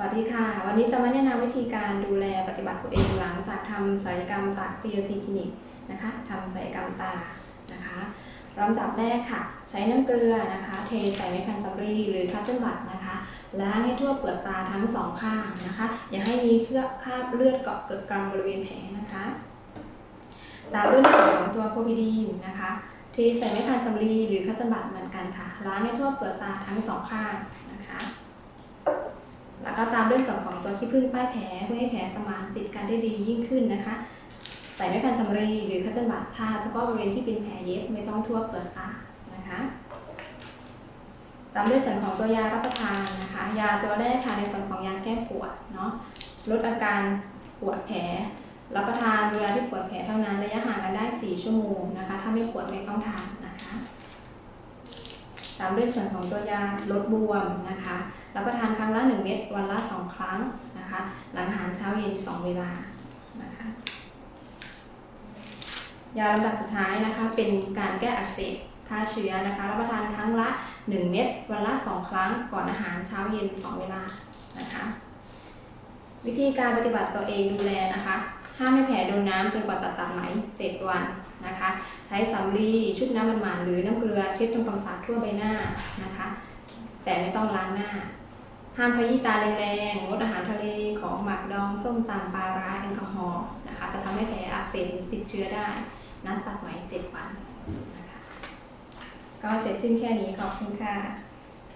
สวัสดีค่ะ วันนี้จะมาแนะนำวิธีการดูแลปฏิบัติตัวเองหลังจากทำศัลยกรรมจาก CLC Clinic นะคะทำศัลยกรรมตานะคะลำดับแรกค่ะ ใช้น้ำเกลือนะคะ เทใส่ในแผ่นสำลีหรือคัตเติ้ลบัตนะคะล้างให้ทั่วเปลือกตาทั้งสองข้างนะคะ อย่าให้มีเคลือบคราบเลือดเกาะเกิดกลางบริเวณแผลนะคะตามด้วยในส่วนของตัวโพพิดีนนะคะเทใส่ในแผ่นสำลีหรือคัตเติ้ลบัตเหมือนกันค่ะล้างให้ทั่วเปลือกตาทั้งสองข้างนะคะ ก็ตามด้วยส่วนของตัวขี้ผึ้งป้ายแผลเพื่อให้แผลสมานติดกันได้ดียิ่งขึ้นนะคะ ใส่ไม้แผ่นสำลีหรือคัตเติ้ลบัตทาเฉพาะบริเวณที่เป็นแผลเย็บไม่ต้องทั่วเปลือกตานะคะตามด้วยส่วนของตัวยารับประทานนะคะ ยาตัวแรกค่ะในส่วนของยาแก้ปวดเนาะลดอาการปวดแผล รับประทานเวลาที่ปวดแผลเท่านั้นระยะห่างกันได้ 4 ชั่วโมงนะคะ ถ้าไม่ปวดไม่ต้องทาน ตามด้วยส่วนของตัวยาลดบวมนะคะรับประทานครั้งละ 1 เม็ดวันละ 2 ครั้งนะคะ หลังอาหารเช้าเย็น 2 เวลานะคะยาลำดับสุดท้ายนะคะ เป็นการแก้อักเสบฆ่าเชื้อนะคะ รับประทานครั้งละ 1 เม็ดวันละ 2 ครั้งก่อนอาหารเช้าเย็น 2 เวลานะคะ วิธีการปฏิบัติตัวเองดูแลนะคะห้ามให้แผลโดนน้ำจนกว่าจะตัดไหม 7 วันนะคะ ใช้สำลีชุบน้ำมันหมาดหรือน้ำเกลือเช็ดทำความสะอาดทั่วใบหน้านะคะ แต่ไม่ต้องล้างหน้า ห้ามขยี้ตาแรงๆงดอาหารทะเลของหมักดองส้มตำปลาร้าแอลกอฮอล์นะคะ จะทำให้แผลอักเสบติดเชื้อได้นัดตัดไหม 7 วันนะคะ ก็เสร็จสิ้นแค่นี้ขอบคุณค่ะ